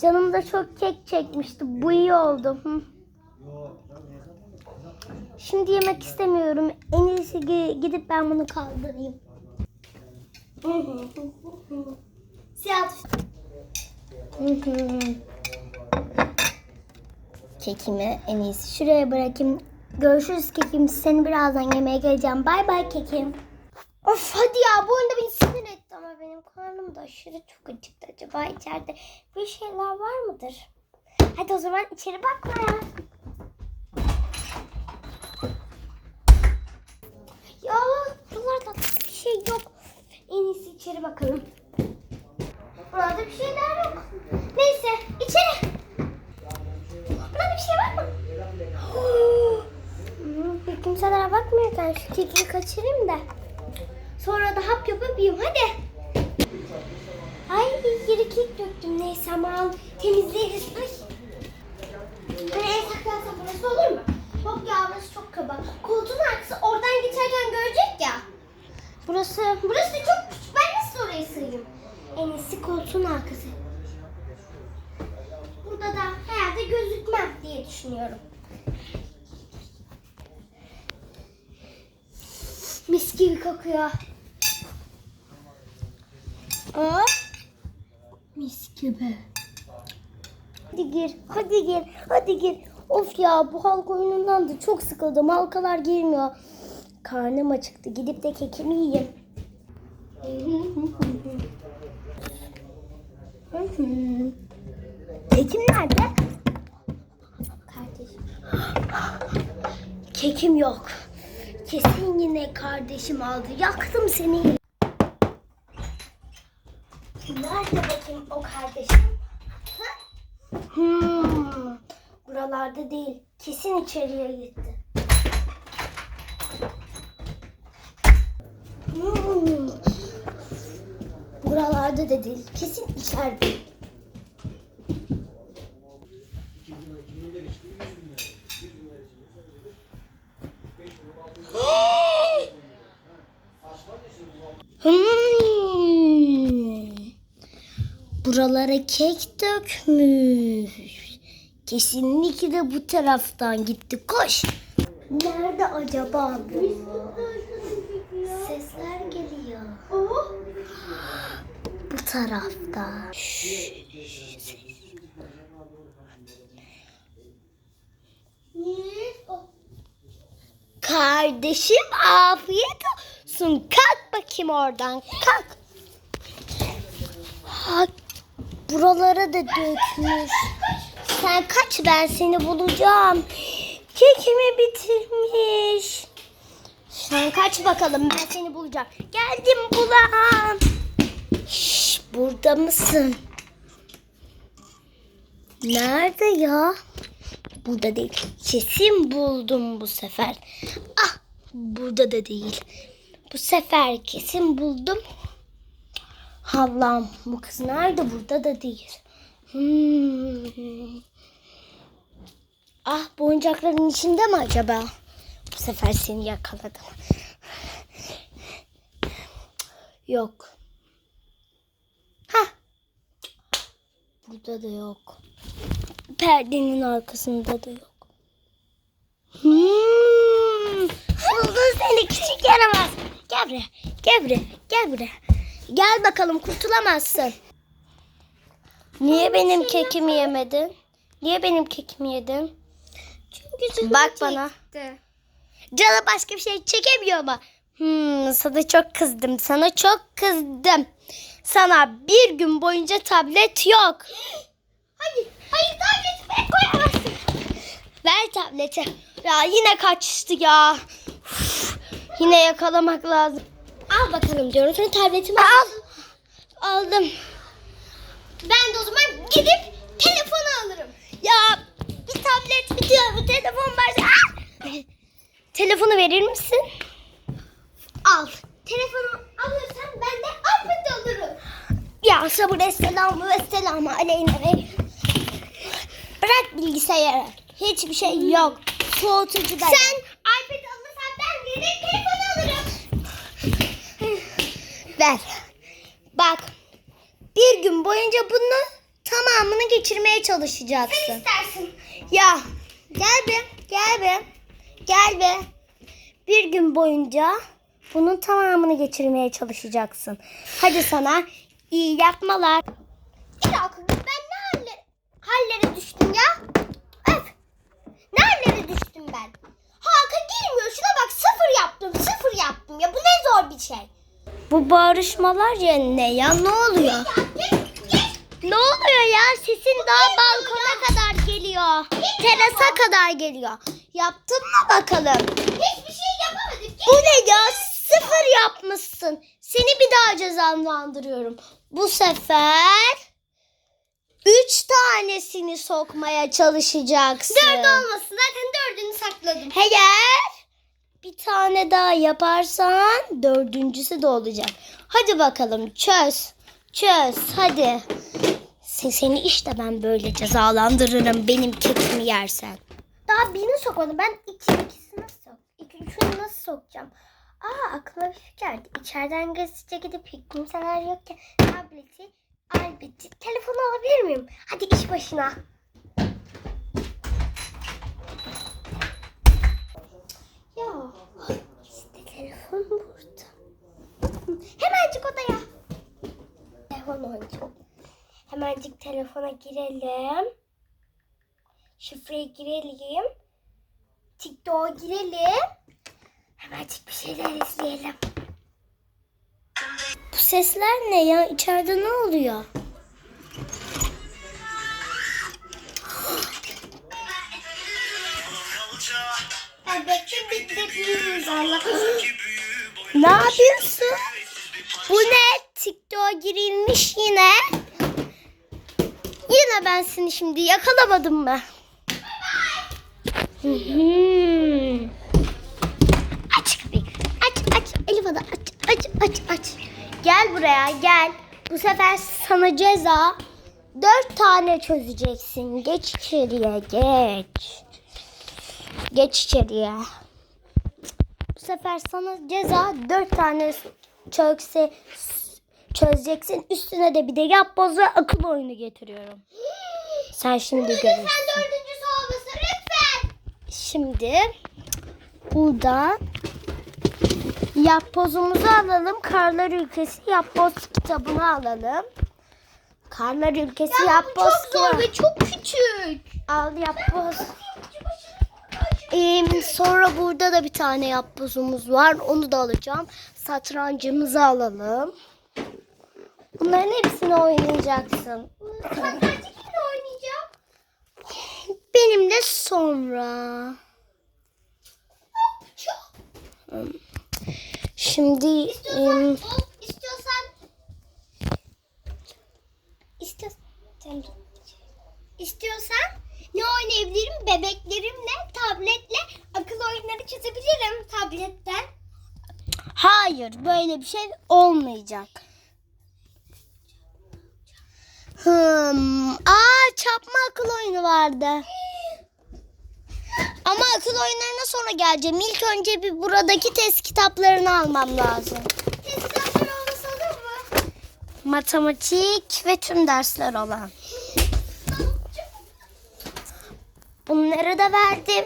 Canım da çok kek çekmişti. Bu iyi oldu. Hı. Şimdi yemek istemiyorum. En iyisi gi- gidip ben bunu kaldırayım. Siyah. Kekimi en iyisi şuraya bırakayım. Görüşürüz kekim. Seni birazdan yemeğe geleceğim. Bay bay kekim. Of hadi ya bu oyunda beni sinir etti ama benim karnım da aşırı çok acıktı. Acaba içeride bir şeyler var mıdır? Hadi o zaman içeri bakmaya. Ya buralarda bir şey yok. En iyisi içeri bakalım. Burada bir şeyler yok. Neyse içeri. Burada bir şey var mı? Kimselere bakmıyorken şu keki kaçırayım da. Sonra da hap yapıp yiyeyim hadi. Ay yeri kek döktüm neyse aman temizleriz. Ay. Hani el saklansam burası olur mu? Yok ya burası çok kaba. Koltuğun arkası oradan geçerken görecek ya. Burası, burası da çok küçük. Ben nasıl oraya sığayım? En iyisi koltuğun arkası. Burada da herhalde gözükmem diye düşünüyorum. Mis gibi kokuyor. Aa, gibi. Hadi gir, hadi gir, hadi gir. Of ya bu halk oyunundan da çok sıkıldım. Halkalar girmiyor. Karnım acıktı. Gidip de kekimi yiyeyim. Kekim nerede? Kardeşim. Kekim yok. Kesin yine kardeşim aldı. Yaktım seni. Nerede bakayım o kardeşim? Hmm. Buralarda değil. Kesin içeriye gitti. Hmm. Buralarda da değil. Kesin içeride. Hmm. Buralara kek dökmüş. Kesinlikle bu taraftan gitti. Koş. Nerede acaba bu? Sesler geliyor. Bu tarafta. Kardeşim afiyet olsun. Kalk bakayım oradan. Kalk. Ha, buralara da dökmüş. Sen kaç ben seni bulacağım. Kekimi bitirmiş. Sen kaç bakalım ben seni bulacağım. Geldim bulan. Şş, burada mısın? Nerede ya? Burada değil. Kesin buldum bu sefer. Ah burada da değil. Bu sefer kesin buldum. Allah'ım bu kız nerede? Burada da değil. Hmm. Ah bu oyuncakların içinde mi acaba? Bu sefer seni yakaladım. Yok. Ha. Burada da yok. Perdenin arkasında da yok. Hmm. Buldun seni küçük yaramaz. Gel buraya. Gel buraya. Gel buraya. Gel bakalım kurtulamazsın. Niye benim kekimi yemedin? Niye benim kekimi yedin? Çünkü Bak bana. Canı başka bir şey çekemiyor ama. Hmm, sana çok kızdım. Sana çok kızdım. Sana bir gün boyunca tablet yok. Hayır, hayır tableti koyamazsın. Ver tableti. Ya yine kaçtı ya. Uf, yine yakalamak lazım. Al bakalım diyorum. Sen tabletimi al. Aldım. Ben de o zaman gidip telefonu alırım. Ya bir tablet te- bir telefon var. Telefonu verir misin? Al. Telefonu alırsan ben de iPad alırım. Ya sabır esselamu ve selamu aleyna ve Bırak bilgisayarı. Hiçbir şey yok. Soğutucu da Sen iPad alırsan ben de telefon alırım. Ver. Bak. Bir gün boyunca bunu tamamını geçirmeye çalışacaksın. istersin. Ya gel be, gel be, gel be. Bir gün boyunca bunun tamamını geçirmeye çalışacaksın. Hadi sana iyi yapmalar. Bir dakika ben ne halle, hallere düştüm ya? Öf. Ne hallere düştüm ben? Hakan girmiyor şuna bak sıfır yaptım sıfır yaptım ya bu ne zor bir şey. Bu bağırışmalar ya ne ya ne oluyor? Ya. Ne oluyor ya? Sesin daha balkona kadar geliyor. Terasa kadar geliyor. Yaptın mı bakalım? Hiçbir şey yapamadık. Bu ne ya? Sıfır yapmışsın. Seni bir daha cezalandırıyorum. Bu sefer üç tanesini sokmaya çalışacaksın. Dört olmasın zaten dördünü sakladım. Eğer bir tane daha yaparsan dördüncüsü de olacak. Hadi bakalım çöz. Çöz hadi. Se- Seni işte ben böyle cezalandırırım benim kekimi yersen. Daha birini sokmadım. Ben iki, ikisini nasıl sok? İki, üçünü nasıl sokacağım? Aa aklıma bir fikir geldi. İçeriden gazetece gidip kimseler yokken tableti, albeti, telefonu alabilir miyim? Hadi iş başına. Ya işte telefon burada. Hemencik odaya. Telefon oynayacağım. Hemencik telefona girelim. Şifreyi girelim. TikTok'a girelim. Hemencik bir şeyler izleyelim. Bu sesler ne ya? İçeride ne oluyor? Ne yapıyorsun? Bu ne? TikTok'a girilmiş yine. Yine ben seni şimdi yakalamadım mı? Hı hı. aç kapıyı. Aç aç. Elif Ada aç aç aç aç. Gel buraya gel. Bu sefer sana ceza. Dört tane çözeceksin. Geç içeriye geç. Geç içeriye. Bu sefer sana ceza dört tane çökse çözeceksin. Üstüne de bir de yapboz ve akıl oyunu getiriyorum. Sen şimdi görürsün. Sen dördüncüsü olmasın lütfen. Şimdi burada yapbozumuzu alalım. Karlar Ülkesi yapboz kitabını alalım. Karlar Ülkesi Ya bu yapboz çok zor ve çok küçük. Al yapboz. Ee, sonra burada da bir tane yapbozumuz var. Onu da alacağım. Satrancımızı alalım. Bunların hepsini oynayacaksın. Satrancı kimle oynayacağım? Benimle sonra. Çok. Şimdi İstiyorsan, ol, istiyorsan, istiyorsan, istiyorsan ne oynayabilirim? Bebeklerimle, tabletle akıl oyunları çözebilirim tabletten. hayır böyle bir şey olmayacak. Hmm. Aa çarpma akıl oyunu vardı. Ama akıl oyunlarına sonra geleceğim. İlk önce bir buradaki test kitaplarını almam lazım. Test kitapları olmasa olur mu? Matematik ve tüm dersler olan. Bunları da verdim.